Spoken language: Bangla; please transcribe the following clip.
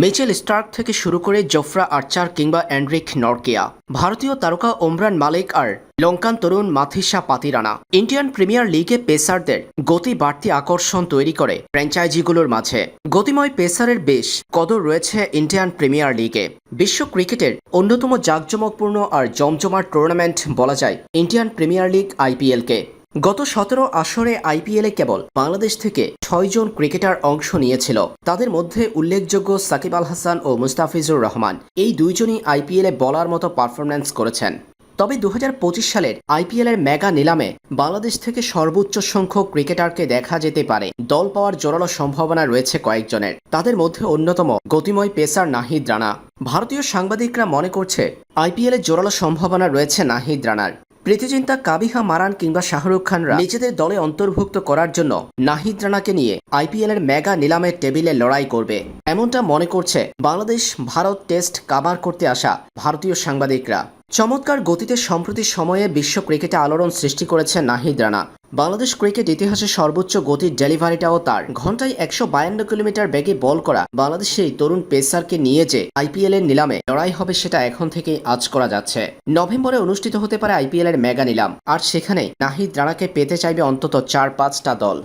মিচেল স্টার্ক থেকে শুরু করে জোফরা আর্চার কিংবা অ্যান্ড্রিক নরকিয়া, ভারতীয় তারকা ওমরান মালিক আর লঙ্কান তরুণ মাথিসা পাতিরানা। ইন্ডিয়ান প্রিমিয়ার লিগে পেসারদের গতি বাড়তি আকর্ষণ তৈরি করে ফ্র্যাঞ্চাইজিগুলোর মাঝে। গতিময় পেসারের বেশ কদর রয়েছে ইন্ডিয়ান প্রিমিয়ার লিগে। বিশ্ব ক্রিকেটের অন্যতম জাঁকজমকপূর্ণ আর জমজমাট টুর্নামেন্ট বলা যায় ইন্ডিয়ান প্রিমিয়ার লিগ আইপিএলকে। গত সতেরো আসরে আইপিএলে কেবল বাংলাদেশ থেকে ছয়জন ক্রিকেটার অংশ নিয়েছিল। তাদের মধ্যে উল্লেখযোগ্য সাকিব আল হাসান ও মুস্তাফিজুর রহমান এই দুইজনই আইপিএলে বলার মতো পারফরম্যান্স করেছেন। তবে দু হাজার পঁচিশ সালের আইপিএলের মেগা নিলামে বাংলাদেশ থেকে সর্বোচ্চ সংখ্যক ক্রিকেটারকে দেখা যেতে পারে। দল পাওয়ার জোরালো সম্ভাবনা রয়েছে কয়েকজনের। তাদের মধ্যে অন্যতম গতিময় পেসার নাহিদ রানা। ভারতীয় সাংবাদিকরা মনে করছে আইপিএলের জোরালো সম্ভাবনা রয়েছে নাহিদ রানার। প্রীতিচিন্তা, কাবিহা মারান কিংবা শাহরুখ খানরা নিজেদের দলে অন্তর্ভুক্ত করার জন্য নাহিদ রানাকে নিয়ে আইপিএল এর মেগা নিলামের টেবিলে লড়াই করবে। এমনটা মনে করছে বাংলাদেশ ভারত টেস্ট কাবার করতে আসা ভারতীয় সাংবাদিকরা। চমৎকার গতিতে সম্প্রতি সময়ে বিশ্ব ক্রিকেটে আলোড়ন সৃষ্টি করেছে নাহিদ রানা। বাংলাদেশ ক্রিকেট ইতিহাসে সর্বোচ্চ গতির ডেলিভারিটাও তার। ঘন্টায় একশো বায়ান্ন কিলোমিটার বেগে বল করা বাংলাদেশের এই তরুণ পেসারকে নিয়ে যে আইপিএল এর নিলামে লড়াই হবে সেটা এখন থেকেই আজ করা যাচ্ছে। নভেম্বরে অনুষ্ঠিত হতে পারে আইপিএল এর মেগা নিলাম। আর সেখানে নাহিদ রানাকে পেতে চাইবে অন্তত চার পাঁচটা দল।